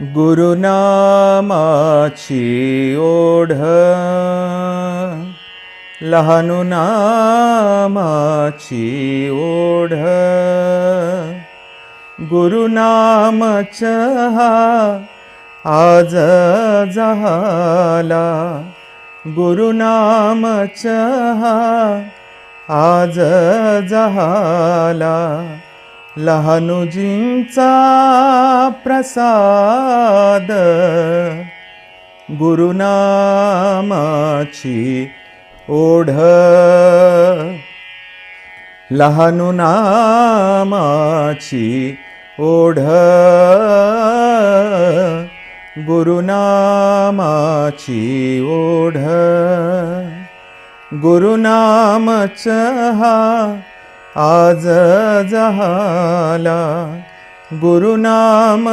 गुरुनामाची ओढ. लहानू नामाची ओढ. गुरुनाम चहा आज झाला. गुरुनाम चहा आज झाला. लहानुजींचा प्रसाद गुरुनामाची ओढ. लहानू नामाची ओढ. गुरुनामाची ओढ. गुरुनामच हा आज झाला गुरुनाम